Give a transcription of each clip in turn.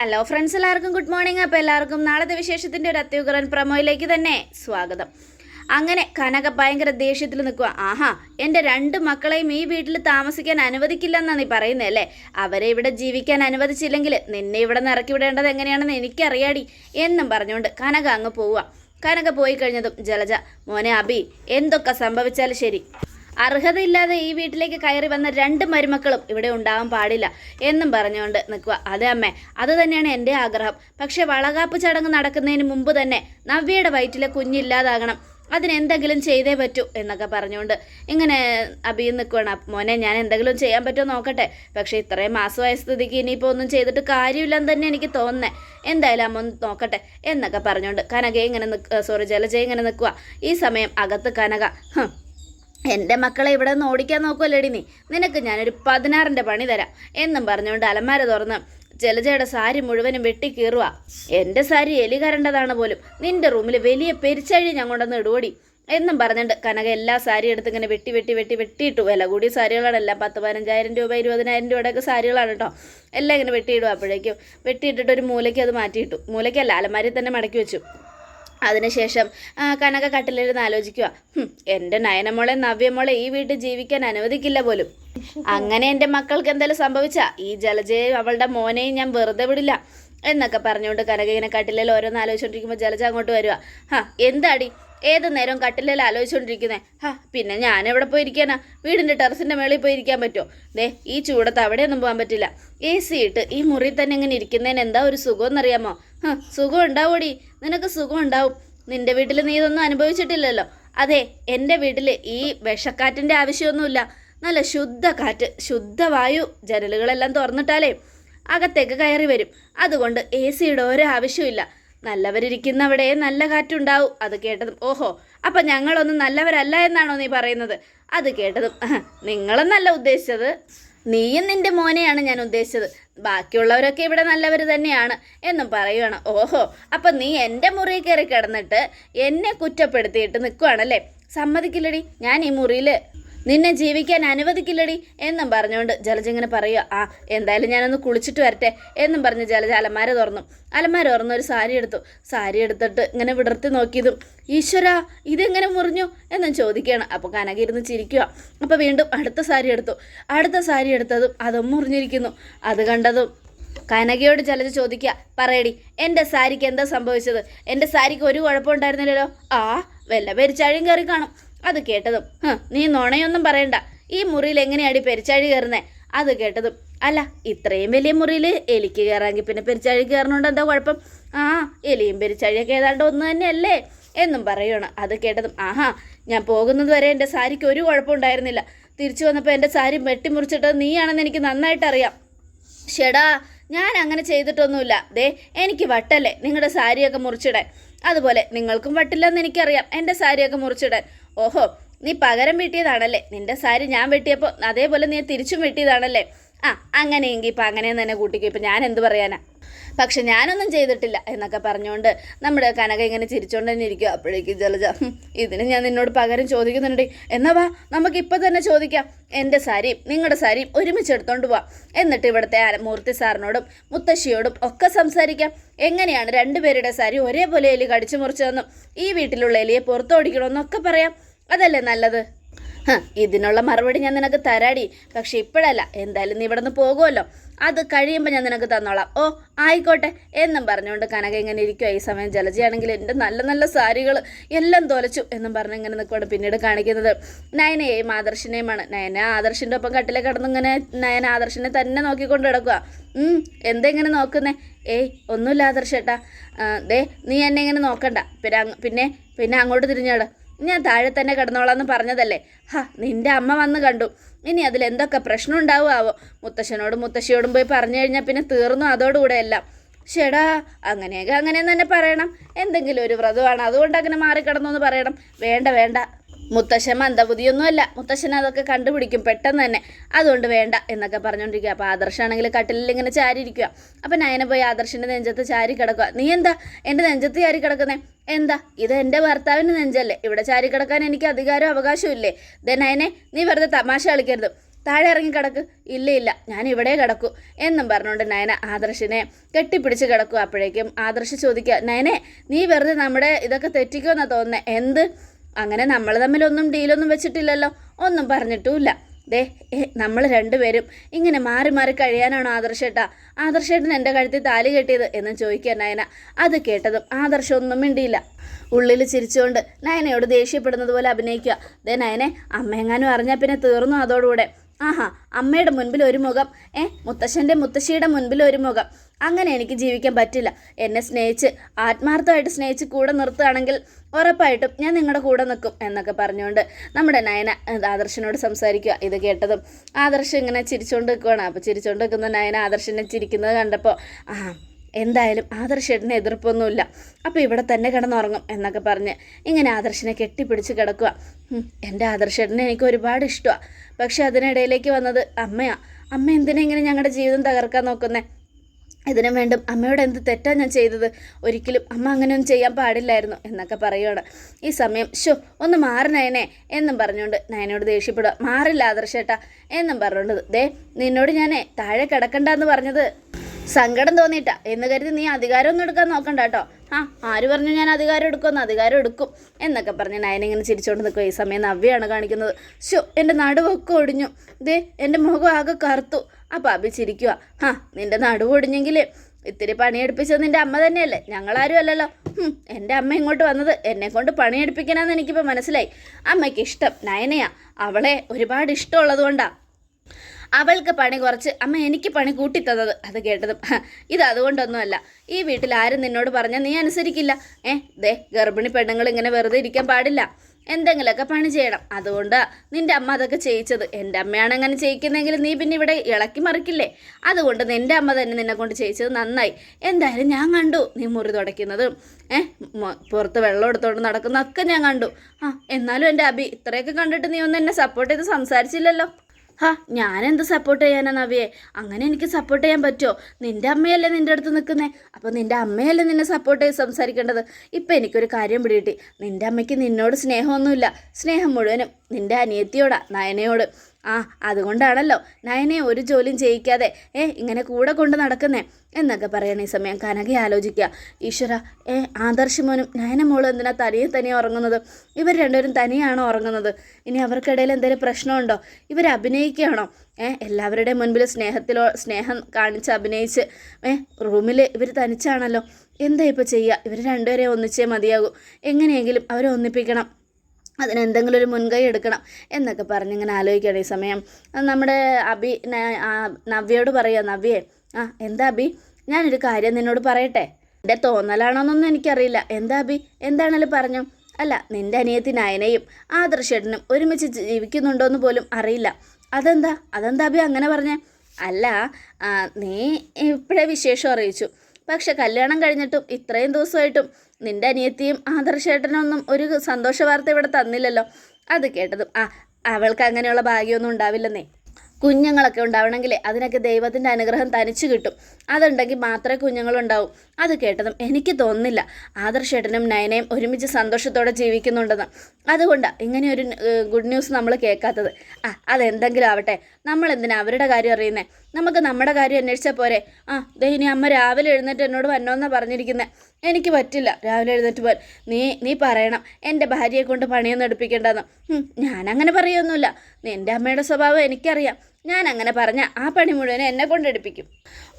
Hello friends എല്ലാവർക്കും good morning അപ്പോൾ എല്ലാവർക്കും നാളത്തെ വിശേഷത്തിന്റെ ഒരു അത്യുഗ്രൻ പ്രമോയിലേക്ക് തന്നെ സ്വാഗതം. അങ്ങനെ കനക ഭയങ്കര ദേഷ്യത്തിൽ നിൽക്കുക ആഹാ എന്റെ രണ്ട് മക്കളെയും ഈ വീട്ടിൽ താമസിക്കാൻ അനുവദിക്കില്ലെന്നാണ് നീ പറയുന്നത് അല്ലേ? അവരെ ഇവിടെ ജീവിക്കാൻ അനുവദിച്ചില്ലെങ്കിൽ നിന്നെ ഇവിടെ നിന്ന് ഇറക്കി വിടേണ്ടത് എങ്ങനെയാണെന്ന് എനിക്കറിയാടി എന്നും പറഞ്ഞുകൊണ്ട് കനക അങ്ങ് പോവുക കനക പോയി കഴിഞ്ഞതും ജലജ മോനെ അബി എന്തൊക്കെ സംഭവിച്ചാലും ശരി. അർഹതയില്ലാതെ ഈ വീട്ടിലേക്ക് കയറി വന്ന രണ്ട് മരുമക്കളും ഇവിടെ ഉണ്ടാവാൻ പാടില്ല എന്നും പറഞ്ഞുകൊണ്ട് നിൽക്കുക. അതെ അമ്മേ അത് തന്നെയാണ് എന്റെ ആഗ്രഹം. പക്ഷേ വളകാപ്പ് ചടങ്ങ് നടക്കുന്നതിന് മുമ്പ് തന്നെ നവ്യയുടെ വയറ്റിലെ കുഞ്ഞില്ലാതാകണം അതിനെന്തെങ്കിലും ചെയ്തേ പറ്റൂ എന്നൊക്കെ പറഞ്ഞുകൊണ്ട് ഇങ്ങനെ അഭിയും നിൽക്കുകയാണ്. മോനെ ഞാൻ എന്തെങ്കിലും ചെയ്യാൻ പറ്റുമോ നോക്കട്ടെ. പക്ഷേ ഇത്രയും മാസമായ സ്ഥിതിക്ക് ഇനിയിപ്പോൾ ഒന്നും ചെയ്തിട്ട് കാര്യമില്ലെന്ന് തന്നെ എനിക്ക് തോന്നുന്നേ. എന്തായാലും അമ്മ ഒന്ന് നോക്കട്ടെ എന്നൊക്കെ പറഞ്ഞുകൊണ്ട് കനകയെ ഇങ്ങനെ നിൽക്കുക സോറി ജലജ ഇങ്ങനെ നിൽക്കുക. ഈ സമയം അകത്ത് കനക എന്റെ മക്കളെ ഇവിടെ നിന്ന് ഓടിക്കാൻ നോക്കുമല്ലേടി നീ? നിനക്ക് ഞാനൊരു പതിനാറിന്റെ പണി തരാം. എന്നും പറഞ്ഞുകൊണ്ട് അലമാര തുറന്ന് ജലജയുടെ സാരി മുഴുവനും വെട്ടി കീറുക എന്റെ സാരി എലി കരണ്ടതാണ് പോലും. നിന്റെ റൂമിൽ വലിയ പെരിച്ചഴി ഞാൻ കൊണ്ടുവന്ന് ഇടുവടി. എന്നും പറഞ്ഞിട്ട് കനക എല്ലാ സാരി എടുത്ത് ഇങ്ങനെ വെട്ടി വെട്ടി വെട്ടി വെട്ടിയിട്ടു. വില കൂടിയ സാരികളാണെല്ലാം. പത്ത് പതിനഞ്ചായിരം രൂപ ഇരുപതിനായിരം രൂപയുടെയൊക്കെ സാരികളാണ് കേട്ടോ എല്ലാം ഇങ്ങനെ വെട്ടിയിടും അപ്പോഴേക്കും വെട്ടിയിട്ടിട്ട് ഒരു മൂലയ്ക്ക് അത് മാറ്റിയിട്ടു. മൂലയ്ക്കല്ല അലമാരി തന്നെ മടക്കി വെച്ചു. അതിനുശേഷം കനക കട്ടിലിരുന്ന് ആലോചിക്കുക എന്റെ നയനമോളെ നവ്യമോളെ ഈ വീട്ടിൽ ജീവിക്കാൻ അനുവദിക്കില്ല പോലും. അങ്ങനെ എന്റെ മക്കൾക്ക് എന്തെങ്കിലും സംഭവിച്ചാ ഈ ജലജയെ അവളുടെ മോനെയും ഞാൻ വെറുതെ വിടില്ല എന്നൊക്കെ പറഞ്ഞുകൊണ്ട് കനക ഇങ്ങനെ കട്ടിലിൽ ഓരോന്ന് ആലോചിച്ചുകൊണ്ടിരിക്കുമ്പോൾ ജലജ അങ്ങോട്ട് വരിക ഹാ എന്താടി? ഏത് നേരം കട്ടിലിൽ ആലോചിച്ചുകൊണ്ടിരിക്കുന്നേ ഹാ പിന്നെ ഞാൻ എവിടെ പോയി ഇരിക്കാനാ വീടിന്റെ ടെറസിന്റെ മേളിൽ പോയിരിക്കാൻ പറ്റുമോ ദേ ഈ ചൂടത്ത് അവിടെയൊന്നും പോകാൻ പറ്റില്ല. എ സി ഇട്ട് ഈ മുറി തന്നെ ഇങ്ങനെ ഇരിക്കുന്നതിന് എന്താ ഒരു സുഖം എന്നറിയാമോ? ഹ, സുഖം ഉണ്ടാവൂടി നിനക്ക് സുഖം ഉണ്ടാവും നിന്റെ വീട്ടിൽ നീ ഇതൊന്നും അനുഭവിച്ചിട്ടില്ലല്ലോ. അതെ എന്റെ വീട്ടിൽ ഈ വിഷക്കാറ്റിന്റെ ആവശ്യമൊന്നുമില്ല. നല്ല ശുദ്ധ കാറ്റ് ശുദ്ധവായു ജനലുകളെല്ലാം തുറന്നിട്ടാലേ അകത്തേക്ക് കയറി വരും. അതുകൊണ്ട് എ സിയുടെ ഒരു ആവശ്യമില്ല നല്ലവരിയ്ക്കുന്നവിടെ നല്ല കാറ്റുണ്ടാവും അത് കേട്ടതും. ഓഹോ അപ്പം ഞങ്ങളൊന്നും നല്ലവരല്ല എന്നാണോ നീ പറയുന്നത്? അത് കേട്ടതും. "അഹ്, നിങ്ങളെന്നല്ല ഉദ്ദേശിച്ചത്? നീയും നിന്റെ മോനെയാണ് ഞാൻ ഉദ്ദേശിച്ചത്. ബാക്കിയുള്ളവരൊക്കെ ഇവിടെ നല്ലവർ തന്നെയാണ് എന്നും പറയുകയാണ് ഓഹോ അപ്പം നീ എന്റെ മുറിയിൽ കയറി കിടന്നിട്ട് എന്നെ കുറ്റപ്പെടുത്തിയിട്ട് നിൽക്കുവാണല്ലേ സമ്മതിക്കില്ലടി. ഞാൻ ഈ മുറിയിൽ നിന്നെ ജീവിക്കാൻ അനുവദിക്കില്ലടി എന്നും പറഞ്ഞുകൊണ്ട് ജലജ ഇങ്ങനെ പറയുക ആ എന്തായാലും ഞാനൊന്ന് കുളിച്ചിട്ട് വരട്ടെ എന്നും പറഞ്ഞ് ജലജ അലമാര തുറന്നു. അലമാര തുറന്ന് ഒരു സാരി എടുത്തു. സാരി എടുത്തിട്ട് ഇങ്ങനെ വിടർത്തി നോക്കിയതും ഈശ്വര ഇതെങ്ങനെ മുറിഞ്ഞു? എന്നും ചോദിക്കുകയാണ്. അപ്പോൾ കനക ഇരുന്ന് ചിരിക്കുക അപ്പോൾ വീണ്ടും അടുത്ത സാരി എടുത്തു. അടുത്ത സാരി എടുത്തതും അതും മുറിഞ്ഞിരിക്കുന്നു. അത് കണ്ടതും കനകയോട് ചിലത് ചോദിക്കുക പറയടി എന്റെ സാരിക്ക് എന്താ സംഭവിച്ചത്? എന്റെ സാരിക്ക് ഒരു കുഴപ്പമുണ്ടായിരുന്നില്ലല്ലോ? ആ വല്ല പെരിച്ചാഴിയും കയറി കാണും. അത് കേട്ടതും "ഹ്, നീ നുണയൊന്നും പറയണ്ട. ഈ മുറിയിൽ എങ്ങനെയാടി പെരിച്ചാഴി കയറുന്നേ? അത് കേട്ടതും അല്ല ഇത്രയും വലിയ മുറിയിൽ എലിക്ക് കയറാമെങ്കിൽ പിന്നെ പെരിച്ചാഴി കയറണോണ്ട് എന്താ കുഴപ്പം? ആ എലിയും പെരിച്ചാഴിയൊക്കെ ഏതാണ്ട് ഒന്ന് തന്നെയല്ലേ? എന്നും പറയുകയാണ് അത് കേട്ടതും ആഹാ ഞാൻ പോകുന്നത് വരെ എന്റെ സാരിക്ക് ഒരു കുഴപ്പമുണ്ടായിരുന്നില്ല തിരിച്ചു വന്നപ്പോൾ എന്റെ സാരി വെട്ടിമുറിച്ചിട്ടത് നീയാണെന്ന് എനിക്ക് നന്നായിട്ട് അറിയാം ഷെടാ ഞാൻ അങ്ങനെ ചെയ്തിട്ടൊന്നുമില്ല. ദേ എനിക്ക് വട്ടല്ലേ നിങ്ങളുടെ സാരിയൊക്കെ മുറിച്ചിടാൻ. അതുപോലെ നിങ്ങൾക്കും വട്ടില്ലെന്ന് എനിക്കറിയാം. എന്റെ സാരിയൊക്കെ മുറിച്ചിടാൻ. ഓഹോ നീ പകരം വെട്ടിയതാണല്ലേ? നിന്റെ സാരി ഞാൻ വെട്ടിയപ്പോൾ അതേപോലെ നീ തിരിച്ചും വെട്ടിയതാണല്ലേ? ആ അങ്ങനെയെങ്കിൽ ഇപ്പം അങ്ങനെ തന്നെ കൂട്ടിക്കോ. ഇപ്പം ഞാൻ എന്ത് പറയാനാ? പക്ഷെ ഞാനൊന്നും ചെയ്തിട്ടില്ല എന്നൊക്കെ പറഞ്ഞുകൊണ്ട് നമ്മുടെ കനക ഇങ്ങനെ ചിരിച്ചുകൊണ്ട് തന്നെ ഇരിക്കുക അപ്പോഴേക്കും ജലജ "ഹും, ഇതിന് ഞാൻ നിന്നോട് പകരം ചോദിക്കുന്നുണ്ട് എന്നാ വാ നമുക്ക് ഇപ്പം തന്നെ ചോദിക്കാം. എന്റെ സാരിയും നിങ്ങളുടെ സാരിയും ഒരുമിച്ച് എടുത്തോണ്ട് പോവാം. എന്നിട്ട് ഇവിടുത്തെ മൂർത്തി സാറിനോടും മുത്തശ്ശിയോടും ഒക്കെ സംസാരിക്കാം. എങ്ങനെയാണ് രണ്ടുപേരുടെ സാരി ഒരേപോലെ എലി കടിച്ചു മുറിച്ചതെന്നും ഈ വീട്ടിലുള്ള എലിയെ പുറത്തോടിക്കണമെന്നൊക്കെ പറയാം. അതല്ലേ നല്ലത്? ഇതിനുള്ള മറുപടി ഞാൻ നിനക്ക് തരാടി. പക്ഷെ ഇപ്പോഴല്ല എന്തായാലും നീ ഇവിടെ നിന്ന് പോകുമല്ലോ. അത് കഴിയുമ്പോൾ ഞാൻ നിനക്ക് തന്നോളാം. ഓ ആയിക്കോട്ടെ. എന്നും പറഞ്ഞുകൊണ്ട് കനക ഇങ്ങനെ ഇരിക്കുമോ ഈ സമയം ജലജയാണെങ്കിൽ എന്റെ നല്ല നല്ല സാരികൾ എല്ലാം തോലച്ചു എന്നും പറഞ്ഞ് ഇങ്ങനെ നിൽക്കുവാണ് പിന്നീട് കാണിക്കുന്നത്. നയനയെയും ആദർശിനെയുമാണ്. നയന ആദർശിന്റെ ഒപ്പം കട്ടിലെ കിടന്നിങ്ങനെ നയന ആദർശിനെ തന്നെ നോക്കിക്കൊണ്ട് കിടക്കുക എന്തെങ്ങനെ എന്താ ഇങ്ങനെ നോക്കുന്നേ? ഏയ് ഒന്നുമില്ല ആദർശേട്ടാ. ദേ നീ എന്നെ ഇങ്ങനെ നോക്കണ്ട. പിന്നെ പിന്നെ പിന്നെ അങ്ങോട്ട് തിരിഞ്ഞാട് ഞാൻ താഴെ തന്നെ കിടന്നോളാന്ന് പറഞ്ഞതല്ലേ? ഹാ നിന്റെ അമ്മ വന്ന് കണ്ടു. ഇനി അതിൽ എന്തൊക്കെ പ്രശ്നം ഉണ്ടാവുമാവോ? മുത്തശ്ശനോടും മുത്തശ്ശിയോടും പോയി പറഞ്ഞു കഴിഞ്ഞാൽ പിന്നെ തീർന്നു അതോടുകൂടെ എല്ലാം. ഷെടാ അങ്ങനെയൊക്കെ അങ്ങനെ തന്നെ പറയണം. എന്തെങ്കിലും ഒരു വ്രതമാണ്. അതുകൊണ്ട് അങ്ങനെ മാറിക്കിടന്നു എന്ന് പറയണം. വേണ്ട വേണ്ട. മുത്തശ്ശൻ മന്ദബുദ്ധിയൊന്നുമല്ല. മുത്തശ്ശൻ അതൊക്കെ കണ്ടുപിടിക്കും പെട്ടെന്ന് തന്നെ. അതുകൊണ്ട് വേണ്ട എന്നൊക്കെ പറഞ്ഞുകൊണ്ടിരിക്കുക അപ്പോൾ ആദർശാണെങ്കിൽ കട്ടിലിൽ ഇങ്ങനെ ചാരി ഇരിക്കുക അപ്പം നയന പോയി ആദർശിന്റെ നെഞ്ചത്ത് ചാരി കിടക്കുക നീ എന്താ? എന്റെ നെഞ്ചത്ത് ചാരി കിടക്കുന്നേ? എന്താ? ഇത് എന്റെ ഭർത്താവിന്റെ നെഞ്ചല്ലേ. ഇവിടെ ചാരി കിടക്കാൻ എനിക്ക് അധികാരവും അവകാശവും ഇല്ലേ ദേ നയനെ നീ വെറുതെ തമാശ കളിക്കരുത്. താഴെ ഇറങ്ങി കിടക്ക്. ഇല്ല ഇല്ല. ഞാൻ ഇവിടെ കിടക്കൂ. എന്നും പറഞ്ഞുകൊണ്ട് നയന ആദർശിനെ കെട്ടിപ്പിടിച്ച് കിടക്കും അപ്പോഴേക്കും ആദർശ് ചോദിക്കുക നയനെ നീ വെറുതെ നമ്മുടെ ഇതൊക്കെ തെറ്റിക്കുമെന്നാണ് തോന്നുന്നത് എന്ത്? അങ്ങനെ നമ്മൾ തമ്മിലൊന്നും ഡീലൊന്നും വെച്ചിട്ടില്ലല്ലോ. ഒന്നും പറഞ്ഞിട്ടുമില്ല. ദേ നമ്മൾ രണ്ടുപേരും ഇങ്ങനെ മാറി മാറി കഴിയാനാണ് ആദർശേട്ടാ. ആദർശേട്ടൻ എന്റെ കഴുത്തിൽ താലി കെട്ടിയത് എന്ന് ചോദിക്കാൻ നയന. അത് കേട്ടതും ആദർശം ഒന്നും മിണ്ടിയില്ല. ഉള്ളിൽ ചിരിച്ചുകൊണ്ട് നയനയോട് ദേഷ്യപ്പെടുന്നത് പോലെ അഭിനയിക്കുക. ദേ നയനെ അമ്മയെങ്ങാനും അറിഞ്ഞാൽ പിന്നെ തീർന്നു അതോടുകൂടെ. ആഹാ അമ്മയുടെ മുൻപിൽ ഒരു മുഖം. ഏ മുത്തശ്ശന്റെ മുത്തശ്ശിയുടെ മുൻപിൽ ഒരു മുഖം. അങ്ങനെ എനിക്ക് ജീവിക്കാൻ പറ്റില്ല. എന്നെ സ്നേഹിച്ച് ആത്മാർത്ഥമായിട്ട് സ്നേഹിച്ച് കൂടെ നിർത്തുകയാണെങ്കിൽ ഉറപ്പായിട്ടും ഞാൻ നിങ്ങളുടെ കൂടെ നിൽക്കും എന്നൊക്കെ പറഞ്ഞുകൊണ്ട് നമ്മുടെ നയന ആദർശനോട് സംസാരിക്കുക. ഇത് കേട്ടതും ആദർശം ഇങ്ങനെ ചിരിച്ചുകൊണ്ട് നിൽക്കുകയാണ് അപ്പോൾ ചിരിച്ചുകൊണ്ട് നിൽക്കുന്ന നയന ആദർശനെ ചിരിക്കുന്നത് കണ്ടപ്പോൾ ആ എന്തായാലും ആദർശേട്ടന് എതിർപ്പൊന്നുമില്ല. അപ്പോൾ ഇവിടെ തന്നെ കിടന്നുറങ്ങും എന്നൊക്കെ പറഞ്ഞ് ഇങ്ങനെ ആദർശനെ കെട്ടിപ്പിടിച്ച് കിടക്കുക. എന്റെ ആദർശേട്ടനെ എനിക്ക് ഒരുപാട് ഇഷ്ടമാണ് പക്ഷേ അതിനിടയിലേക്ക് വന്നത് അമ്മയാണ് അമ്മ എന്തിനാ ഇങ്ങനെ ഞങ്ങളുടെ ജീവിതം തകർക്കാൻ നോക്കുന്നേ? ഇതിനും വേണ്ടും അമ്മയോട് എന്ത് തെറ്റാ ഞാൻ ചെയ്തത്? ഒരിക്കലും അമ്മ അങ്ങനെയൊന്നും ചെയ്യാൻ പാടില്ലായിരുന്നു എന്നൊക്കെ പറയുകയാണ് ഈ സമയം ഷോ ഒന്ന് മാറി നയനെ എന്നും പറഞ്ഞുകൊണ്ട് നയനോട് ദേഷ്യപ്പെടുക മാറില്ല ആദർശേട്ടാ എന്നും പറഞ്ഞുകൊണ്ട് ദേ നിന്നോട് ഞാൻ താഴെ കിടക്കണ്ടെന്ന് പറഞ്ഞത് സങ്കടം തോന്നിയിട്ടാ. എന്ന് കരുതി നീ അധികാരമൊന്നും എടുക്കാൻ നോക്കണ്ട കേട്ടോ. ആ ആര് പറഞ്ഞു ഞാൻ അധികാരം എടുക്കുമെന്ന്? അധികാരം എടുക്കും എന്നൊക്കെ പറഞ്ഞ് നയനിങ്ങനെ ചിരിച്ചുകൊണ്ട് നിൽക്കുക ഈ സമയം നവ്യാണ് കാണിക്കുന്നത്. ഷോ എന്റെ നടുവൊക്കെ ഒടിഞ്ഞു. ദേ എന്റെ മുഖം ആകെ കറുത്തു. അപ്പം അബി ചിരിക്കുക ആ നിന്റെ നടുവ് ഒടിഞ്ഞെങ്കിൽ ഇത്തിരി പണിയെടുപ്പിച്ചത് നിന്റെ അമ്മ തന്നെയല്ലേ. ഞങ്ങളാരും അല്ലല്ലോ. എന്റെ അമ്മ ഇങ്ങോട്ട് വന്നത് എന്നെ കൊണ്ട് പണിയെടുപ്പിക്കണമെന്ന് എനിക്കിപ്പോൾ മനസ്സിലായി. അമ്മയ്ക്ക് ഇഷ്ടം നയനയാ. അവളെ ഒരുപാട് ഇഷ്ടമുള്ളത് കൊണ്ടാണ് അവൾക്ക് പണി കുറച്ച് അമ്മ എനിക്ക് പണി കൂട്ടിത്തന്നത് അത് കേട്ടതും. "ഹ, ഇത് അതുകൊണ്ടൊന്നുമല്ല. ഈ വീട്ടിൽ ആരും നിന്നോട് പറഞ്ഞാൽ നീ അനുസരിക്കില്ല. ഏ ദേ ഗർഭിണി പെണ്ണുങ്ങൾ ഇങ്ങനെ വെറുതെ ഇരിക്കാൻ പാടില്ല. എന്തെങ്കിലുമൊക്കെ പണി ചെയ്യണം. അതുകൊണ്ട് നിന്റെ അമ്മ അതൊക്കെ ചെയ്യിച്ചത്. എന്റെ അമ്മയാണ് അങ്ങനെ ചെയ്യിക്കുന്നെങ്കിൽ നീ പിന്നെ ഇവിടെ ഇളക്കി മറിക്കില്ലേ? അതുകൊണ്ട് നിന്റെ അമ്മ തന്നെ നിന്നെ കൊണ്ട് ചെയ്യിച്ചത് നന്നായി. എന്തായാലും ഞാൻ കണ്ടു നീ മുറി തുടയ്ക്കുന്നതും. ഏഹ് പുറത്ത് വെള്ളം എടുത്തോണ്ട് നടക്കുന്നതൊക്കെ ഞാൻ കണ്ടു. ആ എന്നാലും എന്റെ അബി ഇത്രയൊക്കെ കണ്ടിട്ട് നീ ഒന്ന് എന്നെ സപ്പോർട്ട് ചെയ്ത് സംസാരിച്ചില്ലല്ലോ. ഹാ ഞാനെന്ത് സപ്പോർട്ട് ചെയ്യാനാ നവിയെ? അങ്ങനെ എനിക്ക് സപ്പോർട്ട് ചെയ്യാൻ പറ്റുമോ നിന്റെ അമ്മയല്ലേ നിന്റെ അടുത്ത് നിൽക്കുന്നേ? അപ്പോൾ നിന്റെ അമ്മയല്ലേ നിന്നെ സപ്പോർട്ട് ചെയ്ത് സംസാരിക്കേണ്ടത്? ഇപ്പം എനിക്കൊരു കാര്യം പിടികിട്ടി. നിന്റെ അമ്മയ്ക്ക് നിന്നോട് സ്നേഹമൊന്നുമില്ല. സ്നേഹം മുഴുവനും നിന്റെ അനിയത്തിയോടാ നയനയോട്. ആ അതുകൊണ്ടാണല്ലോ നയനെ ഒരു ജോലിയും ചെയ്യിക്കാതെ ഏ ഇങ്ങനെ കൂടെ കൊണ്ട് നടക്കുന്നേ എന്നൊക്കെ പറയണ ഈ സമയം കനകി ആലോചിക്കുക. ഈശ്വര ഏ ആദർശ് മോനും നയന മോളും എന്തിനാ തനിയെ തനിയെ ഉറങ്ങുന്നത്? ഇവർ രണ്ടുപേരും തനിയാണോ ഉറങ്ങുന്നത്? ഇനി അവർക്കിടയിൽ എന്തെങ്കിലും പ്രശ്നമുണ്ടോ? ഇവർ അഭിനയിക്കുകയാണോ? ഏ എല്ലാവരുടെയും മുൻപിൽ സ്നേഹത്തിലോ സ്നേഹം കാണിച്ച് അഭിനയിച്ച് ഏ റൂമിൽ ഇവർ തനിച്ചാണല്ലോ. എന്താ ഇപ്പോൾ ചെയ്യുക? ഇവർ രണ്ടുപേരെ ഒന്നിച്ചേ മതിയാകൂ. എങ്ങനെയെങ്കിലും അവരെ ഒന്നിപ്പിക്കണം. അതിനെന്തെങ്കിലും ഒരു മുൻകൈ എടുക്കണം എന്നൊക്കെ പറഞ്ഞ് ഇങ്ങനെ ആലോചിക്കുകയാണ് ഈ സമയം. നമ്മുടെ അബി നവ്യയോട് പറയുക നവ്യേ ആ എന്താ അബി? ഞാനൊരു കാര്യം നിന്നോട് പറയട്ടെ. എന്റെ തോന്നലാണോന്നൊന്നും എനിക്കറിയില്ല. എന്താ അബി? എന്താണേലും പറഞ്ഞു. അല്ല നിന്റെ അനിയത്തി നയനയും ആദർശേട്ടനും ഒരുമിച്ച് ജീവിക്കുന്നുണ്ടോ എന്ന് പോലും അറിയില്ല. അതെന്താ? അതെന്താ അബി അങ്ങനെ പറഞ്ഞേ? അല്ല നീ ഇപ്പോഴേ വിശേഷം അറിയിച്ചു. പക്ഷെ കല്യാണം കഴിഞ്ഞിട്ടും ഇത്രയും ദിവസമായിട്ടും നിന്റെ അനിയത്തിയും ആദർശേട്ടനൊന്നും ഒരു സന്തോഷ വാർത്ത ഇവിടെ തന്നില്ലല്ലോ. അത് കേട്ടതും ആ അവൾക്ക് അങ്ങനെയുള്ള ഭാഗ്യമൊന്നും ഉണ്ടാവില്ലെന്നേ. കുഞ്ഞുങ്ങളൊക്കെ ഉണ്ടാവണമെങ്കിൽ അതിനൊക്കെ ദൈവത്തിന്റെ അനുഗ്രഹം തനിച്ചു കിട്ടും. അതുണ്ടെങ്കിൽ മാത്രമേ കുഞ്ഞുങ്ങളുണ്ടാവും. അത് കേട്ടതും എനിക്ക് തോന്നുന്നില്ല. ആദർശേട്ടനും നയനയും ഒരുമിച്ച് സന്തോഷത്തോടെ ജീവിക്കുന്നുണ്ടെന്ന്. അതുകൊണ്ടാണ് ഇങ്ങനെയൊരു ഗുഡ് ന്യൂസ് നമ്മൾ കേൾക്കാത്തത്. ആ അതെന്തെങ്കിലും ആവട്ടെ. നമ്മൾ എന്തിനാ അവരുടെ കാര്യം അറിയുന്നത് നമുക്ക് നമ്മുടെ കാര്യം അന്വേഷിച്ചാൽ പോരെ. ആ ദേ ഇനി അമ്മ രാവിലെ എഴുന്നേറ്റ് എന്നോട് വന്നോന്നാണ് പറഞ്ഞിരിക്കുന്നത് എനിക്ക് പറ്റില്ല. രാവിലെ എഴുന്നേറ്റ് പോൻ നീ നീ പറയണം. എന്റെ ഭാര്യയെ കൊണ്ട് പണിയൊന്നും എടുപ്പിക്കേണ്ടെന്ന്. ഹും, ഞാനങ്ങനെ പറയൊന്നുമില്ല. നിന്റെ അമ്മയുടെ സ്വഭാവം എനിക്കറിയാം. ഞാൻ അങ്ങനെ പറഞ്ഞ ആ പണി മുഴുവൻ എന്നെ കൊണ്ടെടുപ്പിക്കും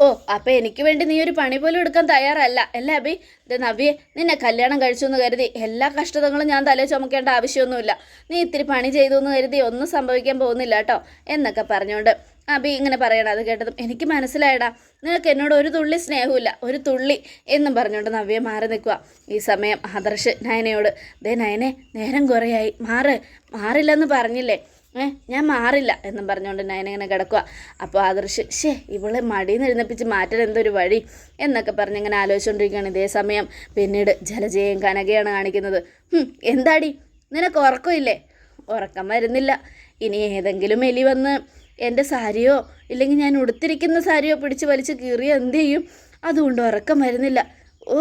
ഓ അപ്പം എനിക്ക് വേണ്ടി നീ ഒരു പണി പോലും എടുക്കാൻ തയ്യാറല്ല. അല്ലേ അബി? ഇത് നവ്യെ നിന്നെ കല്യാണം കഴിച്ചു എന്ന് കരുതി എല്ലാ കഷ്ടതകളും ഞാൻ തലേ ചുമക്കേണ്ട ആവശ്യമൊന്നുമില്ല. നീ ഇത്തിരി പണി ചെയ്തു എന്ന് കരുതി ഒന്നും സംഭവിക്കാൻ പോകുന്നില്ല കേട്ടോ എന്നൊക്കെ പറഞ്ഞുകൊണ്ട് അബി ഇങ്ങനെ പറയണം അത് കേട്ടതും എനിക്ക് മനസ്സിലായടാ. നിനക്ക് എന്നോട് ഒരു തുള്ളി സ്നേഹമില്ല ഒരു തുള്ളി എന്നും പറഞ്ഞുകൊണ്ട് നവ്യ മാറി നിൽക്കുക ഈ സമയം ആദർശ് നയനയോട് ദേ നയനെ നേരം കുറേയായി മാറ് മാറില്ലെന്ന് പറഞ്ഞില്ലേ? ഏ ഞാൻ മാറില്ല എന്നും പറഞ്ഞുകൊണ്ട് നയനിങ്ങനെ കിടക്കുക അപ്പോൾ ആദർശ് ഷേ ഇവളെ മടിയിൽ നിന്ന് എഴുന്നപ്പിച്ച് മാറ്റാൻ എന്തൊരു വഴി എന്നൊക്കെ പറഞ്ഞ് ഇങ്ങനെ ആലോചിച്ചുകൊണ്ടിരിക്കുകയാണ് ഇതേ സമയം. പിന്നീട് ജലജയം കനകയാണ് കാണിക്കുന്നത്. "ഹും, എന്താടി? നിനക്ക് ഉറക്കമില്ലേ? ഉറക്കം വരുന്നില്ല. ഇനി ഏതെങ്കിലും എലി വന്ന് എന്റെ സാരിയോ ഇല്ലെങ്കിൽ ഞാൻ ഉടുത്തിരിക്കുന്ന സാരിയോ പിടിച്ച് വലിച്ച് കീറിയോ എന്ത് ചെയ്യും? അതുകൊണ്ട് ഉറക്കം വരുന്നില്ല. ഓ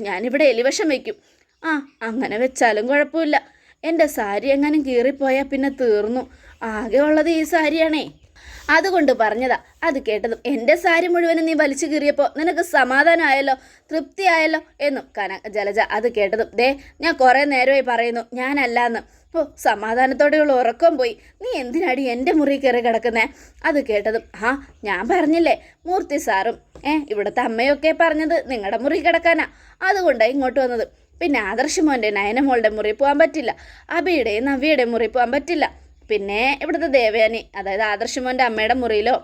ഞാനിവിടെ എലിവശം വയ്ക്കും ആ അങ്ങനെ വെച്ചാലും കുഴപ്പമില്ല. എന്റെ സാരി എങ്ങാനും കീറിപ്പോയാൽ പിന്നെ തീർന്നു. ആകെ ഉള്ളത് ഈ സാരിയാണേ. അതുകൊണ്ട് പറഞ്ഞതാ അത് കേട്ടതും എന്റെ സാരി മുഴുവനും നീ വലിച്ചു കീറിയപ്പോൾ നിനക്ക് സമാധാനമായല്ലോ തൃപ്തിയായല്ലോ എന്നും കന ജലജ അത് കേട്ടതും ദേ ഞാൻ കുറേ നേരമായി പറയുന്നു ഞാനല്ലാന്ന്. ഓ സമാധാനത്തോടെയുള്ള ഉറക്കം പോയി. നീ എന്തിനാടി എന്റെ മുറി കയറി കിടക്കുന്നേ? അത് കേട്ടതും ആ ഞാൻ പറഞ്ഞില്ലേ മൂർത്തി സാറും ഏ ഇവിടുത്തെ അമ്മയൊക്കെ പറഞ്ഞത് നിങ്ങളുടെ മുറി കിടക്കാനാ. അതുകൊണ്ടാണ് ഇങ്ങോട്ട് വന്നത്. പിന്നെ ആദർശമോന്റെ നയനമോളുടെ മുറി പോകാൻ പറ്റില്ല. അബിയുടെയും നവ്യയുടെയും മുറി പോകാൻ പറ്റില്ല. പിന്നെ ഇവിടുത്തെ ദേവയാനി അതായത് ആദർശമോന്റെ അമ്മയുടെ മുറിയിലോ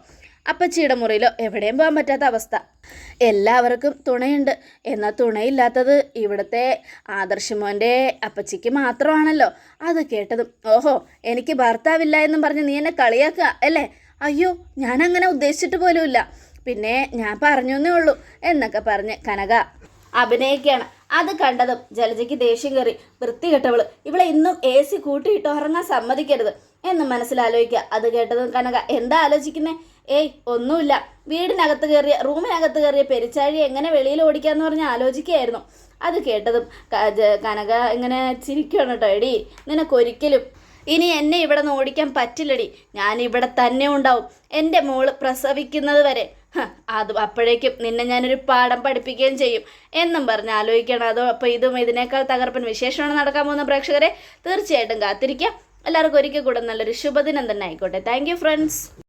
അപ്പച്ചിയുടെ മുറിയിലോ എവിടെയും പോകാൻ പറ്റാത്ത അവസ്ഥ. എല്ലാവർക്കും തുണയുണ്ട്. എന്നാൽ തുണയില്ലാത്തത് ഇവിടുത്തെ ആദർശമോന്റെ അപ്പച്ചിക്ക് മാത്രമാണല്ലോ. അത് കേട്ടതും ഓഹോ എനിക്ക് ഭർത്താവില്ല എന്നും പറഞ്ഞ് നീ എന്നെ കളിയാക്കുക അല്ലേ? അയ്യോ ഞാനങ്ങനെ ഉദ്ദേശിച്ചിട്ട് പോലുമില്ല. പിന്നെ ഞാൻ പറഞ്ഞു എന്നേ ഉള്ളൂ എന്നൊക്കെ പറഞ്ഞ് കനക അഭിനയിക്കുകയാണ്. അത് കണ്ടതും ജലജയ്ക്ക് ദേഷ്യം കയറി വൃത്തികെട്ടവൾ ഇവളെ ഇന്നും എ സി കൂട്ടിയിട്ട് ഉറങ്ങാൻ സമ്മതിക്കരുത് എന്ന് മനസ്സിലാലോചിക്കുക. അത് കേട്ടതും കനക എന്താ ആലോചിക്കുന്നേ? ഏയ് ഒന്നുമില്ല. വീടിനകത്ത് കയറിയ റൂമിനകത്ത് കയറിയ പെരിച്ചാഴി എങ്ങനെ വെളിയിൽ ഓടിക്കാന്ന് പറഞ്ഞ് ആലോചിക്കുകയായിരുന്നു. അത് കേട്ടതും കനക ഇങ്ങനെ ചിരിക്കുകയാണ് കേട്ടോ. എടി നിനക്കൊരിക്കലും ഇനി എന്നെ ഇവിടെ നിന്ന് ഓടിക്കാൻ പറ്റില്ലടി. ഞാൻ ഇവിടെ തന്നെ ഉണ്ടാവും. എന്റെ മോൾ പ്രസവിക്കുന്നത് വരെ അത് അപ്പോഴേക്കും നിന്നെ ഞാനൊരു പാഠം പഠിപ്പിക്കുകയും ചെയ്യും. എന്നും പറഞ്ഞ് ആലോചിക്കണം. അതോ അപ്പോൾ ഇതും ഇതിനേക്കാൾ തകർപ്പൻ വിശേഷമാണ് നടക്കാൻ പോകുന്ന പ്രേക്ഷകരെ. തീർച്ചയായിട്ടും കാത്തിരിക്കാം. എല്ലാവർക്കും ഒരിക്കൽ കൂടെ നല്ലൊരു ശുഭദിനം തന്നെ ആയിക്കോട്ടെ. Thank friends